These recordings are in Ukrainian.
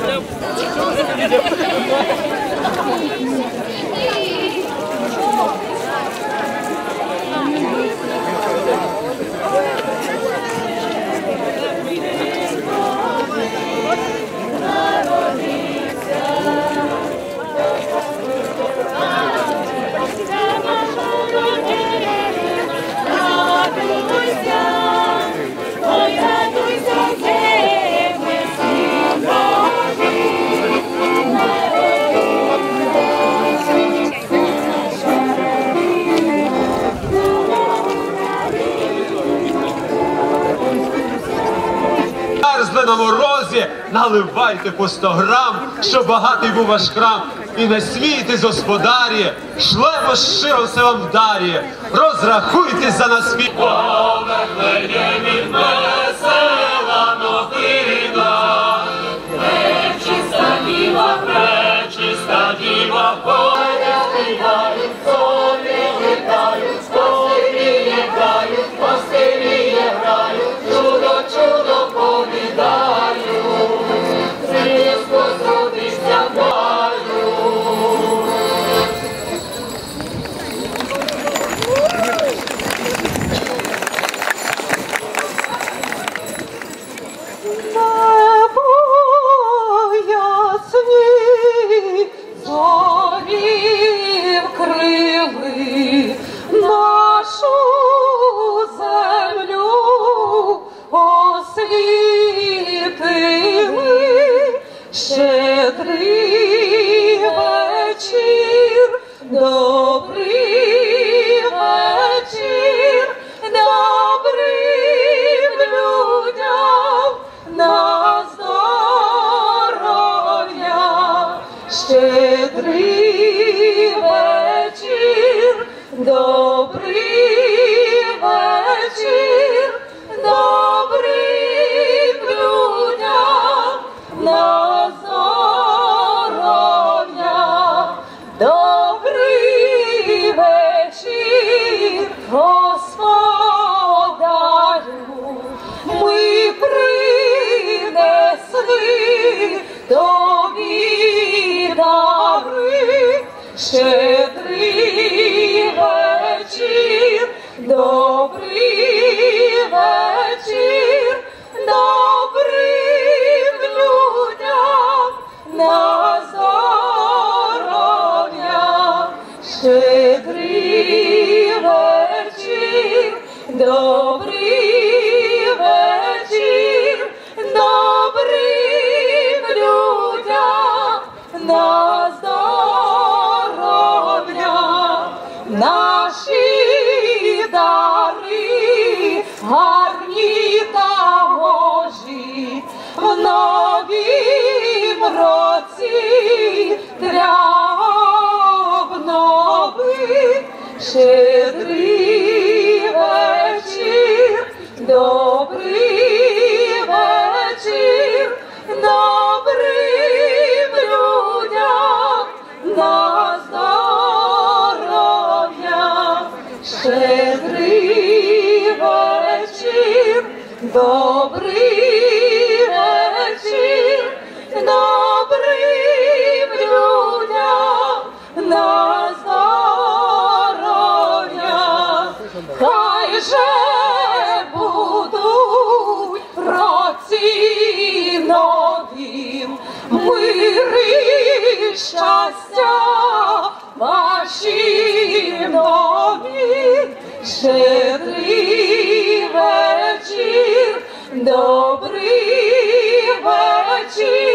Não. não, não. мерзли на морозі, наливайте по сто грам, що багатий був ваш храм. І не смійтесь, господарі, шлемо щиро все вам дарі, розрахуйтесь за нас від мене села новина, нечиста діва, нечиста діва, поряд 너 naše kriverči, dobri Добрий. Jesus.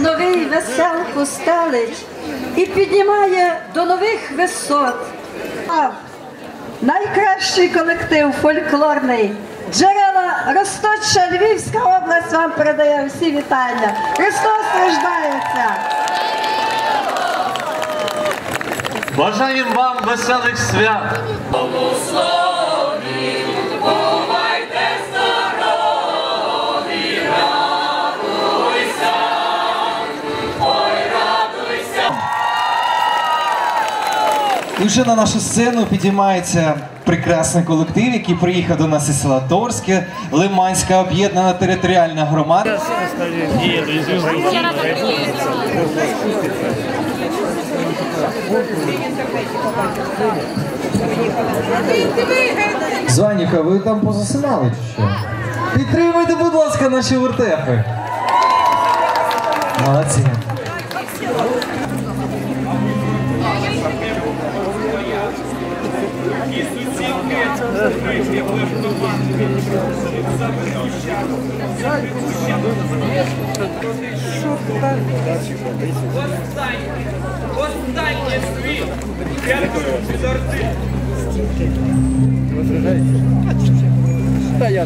новий веселку стелить і піднімає до нових висот. А найкращий колектив фольклорний. Джерела Росточа Львівська область вам передає всі вітання. Христос страждається. Бажаємо вам веселих свят! Вже на нашу сцену підіймається прекрасний колектив, який приїхав до нас із села Торське, Лиманська об'єднана територіальна громада. Званіка, ви там позасинали чи що? Підтримуйте, будь ласка, наші вертепи. Молодці. Останнє світ! Дякую, підорці! Возражаєте? Та я...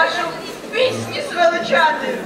вашу пісні звеличати.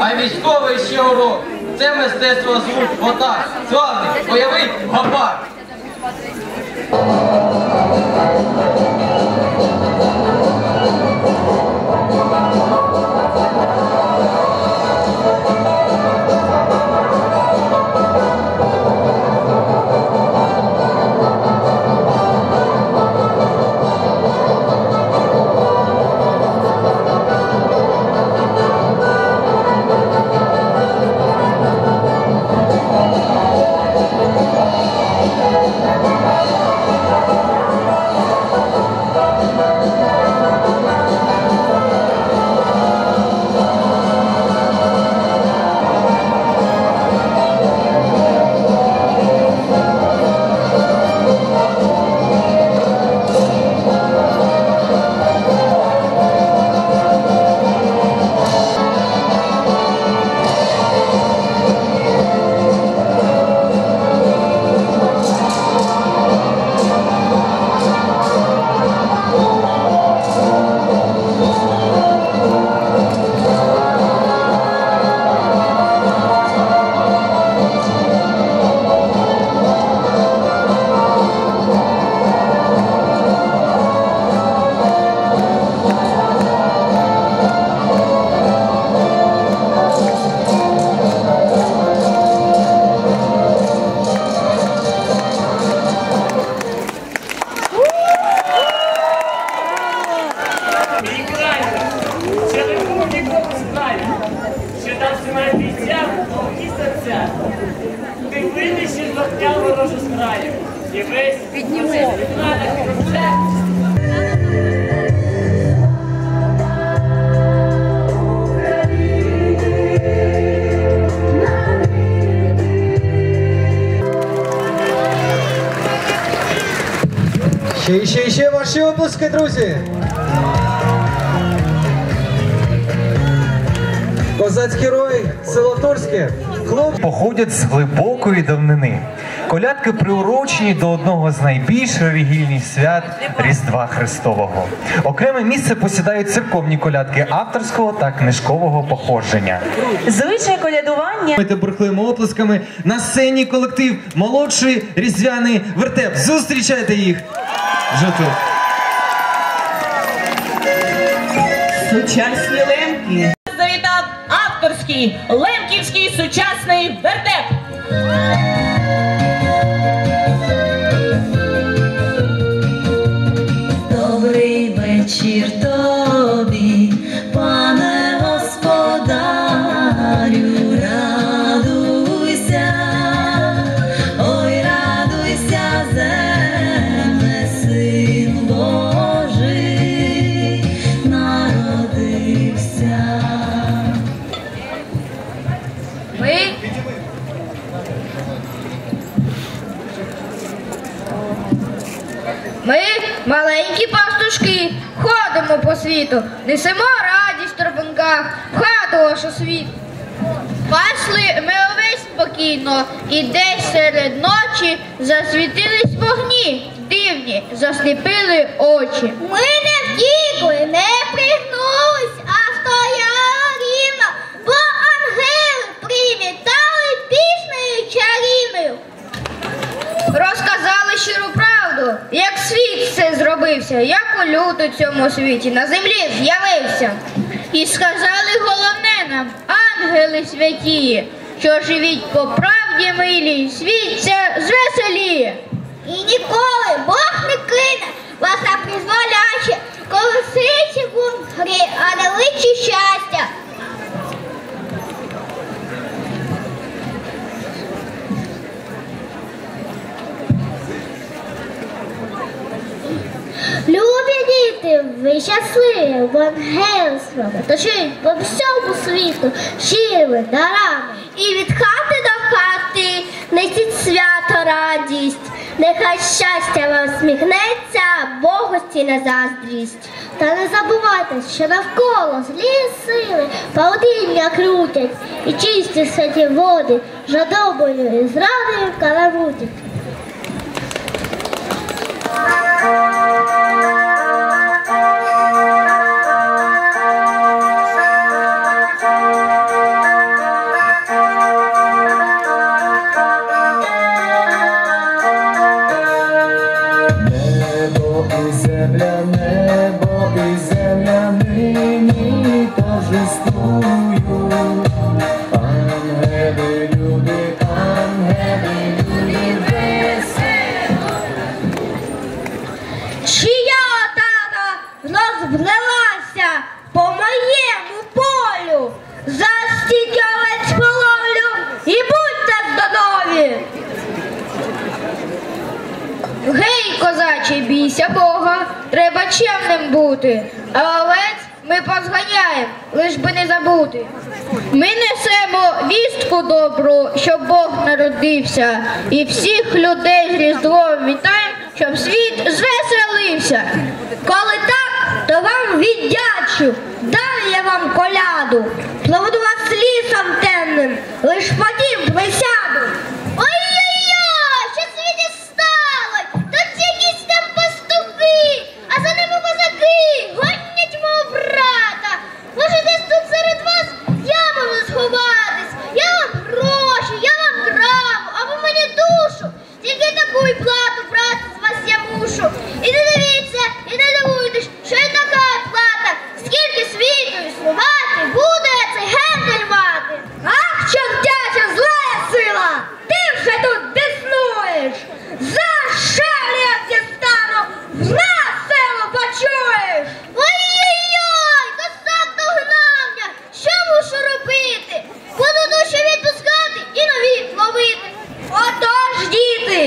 А військовий ще урок. Це мистецтво звук отак, славний, бойовий гопак. Вогня ворожу з краю. І весь Піднімо. Ще і ще і ще ваші обласки, друзі. Козацький рой, село Торське. Хлопці походять з глибокої давнини. Колядки приурочені до одного з найбільш релігійних свят Різдва Христового. Окреме місце посідають церковні колядки авторського та книжкового походження. Звичай колядування Ми бурхливими оплесками на сцені колектив молодший різдвяний вертеп. Зустрічайте їх! Вже тут. сучасні лемки. Авторський лемківський сучасний вертеп. Світу, несемо радість в торбинках, в хату вашу світ. Пасли ми овець спокійно, і десь серед ночі засвітились вогні, дивні, засліпили очі. Ми не втікли, не пригнулись, а стояли рівно, бо ангели привітали піснею чарівною. Розказали щиру це зробився, як у люду цьому світі на землі з'явився. І сказали головне нам, ангели святії, що живіть по правді милій, світ це звеселіє. І ніколи Бог не кине вас на призволяще, коли ситі в грі, а не личі щастя. Любі діти, ви щасливі, в ангел з вами, точить по всьому світу щирими дарами. І від хати до хати несіть свято радість. Нехай щастя вам сміхнеться, богості на заздрість. Та не забувайте, що навколо злі сили паудіння крутять, і чисті святі води жадобою і зрадою каламутять. Бійся Бога, треба чемним бути, а овець ми позганяємо, лиш би не забути. Ми несемо вістку добру, щоб Бог народився, і всіх людей з Різдвом вітаємо, щоб світ звеселився. Коли так, то вам віддячу, дам я вам коляду, проведу вас лісом темним, лиш потім присяду.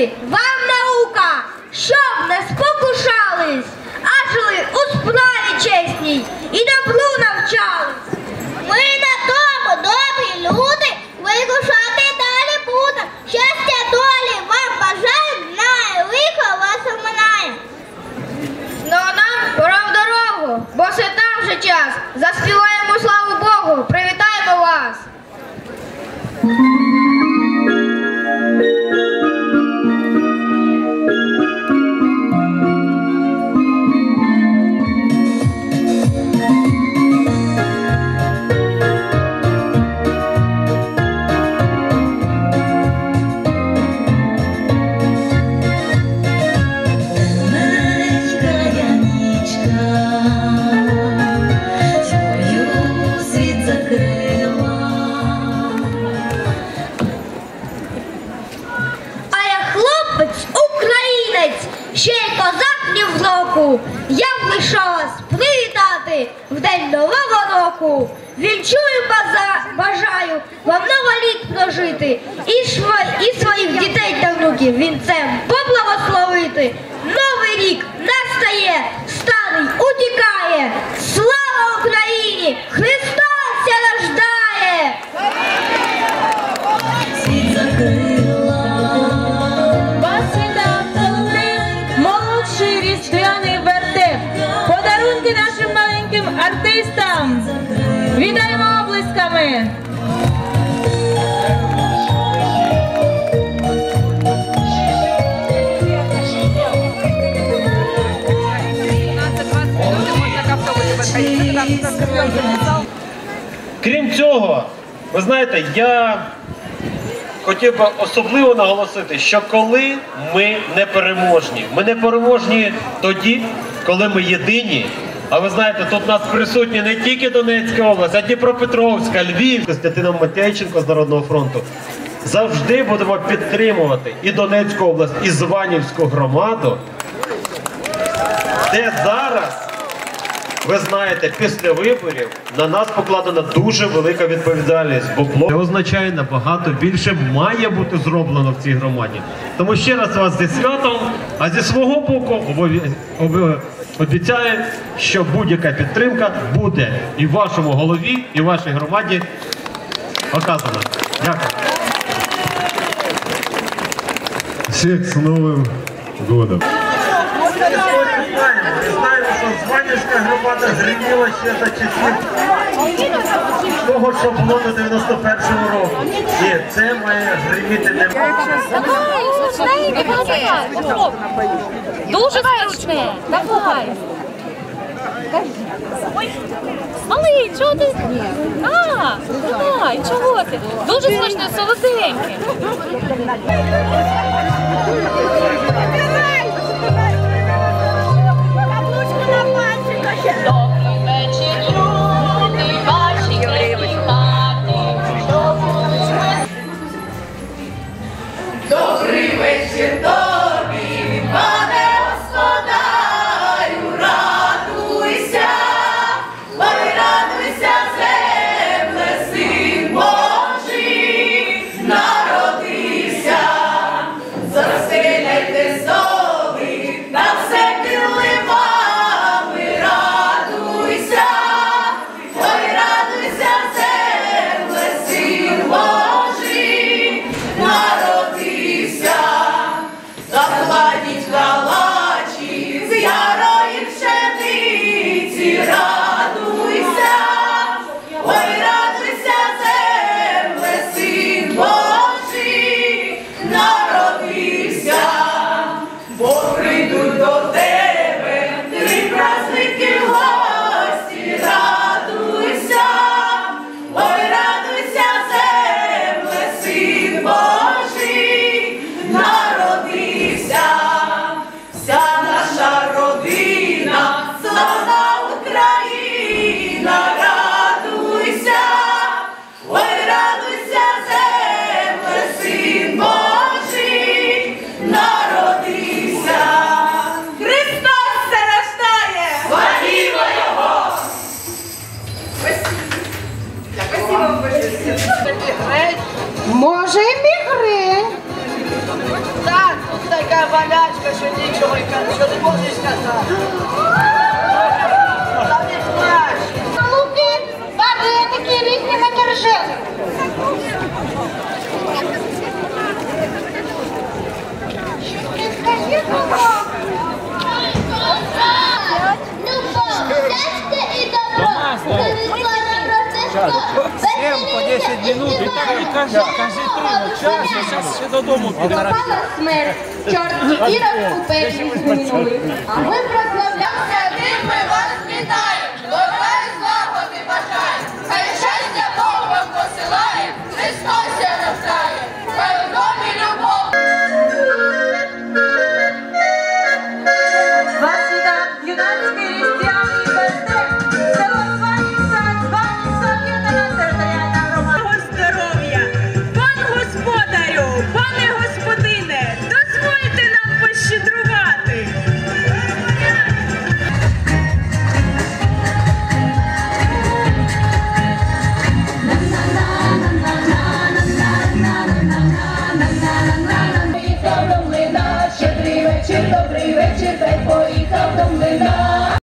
Діти, вам Крім цього, ви знаєте, я хотів би особливо наголосити, що коли ми не переможні, ми не переможні тоді, коли ми єдині. А ви знаєте, тут у нас присутні не тільки Донецька область, а Дніпропетровська, Львів з Тетином Матейченко з Народного фронту. Завжди будемо підтримувати і Донецьку область, і Званівську громаду, де зараз ви знаєте, після виборів на нас покладена дуже велика відповідальність, бо це означає набагато більше має бути зроблено в цій громаді. Тому ще раз вас зі святом, а зі свого боку обіцяю, що будь-яка підтримка буде і вашому голові, і вашій громаді оказана. Дякую. Всех с Новым годом! Що Званівська громада гриміла ще за часів того, що було до 91-го року. Ні, це має гриміти не Дуже смачне. Давай. Ой, малий, чого ти? А, давай, чого ти? Дуже смачне, солоденьке. Добрий вечір, Може, і мігрень. Так, тут така болячка, що нічого, що не можеш сказати. Та не плач. Луки, вареники, різні Надержали. Всем по 10 минут. І так і кажи, кажи трудно. Час, зараз ще додому піде. Пропала смерть, чорт у пеклі згинули, а ми прославлявся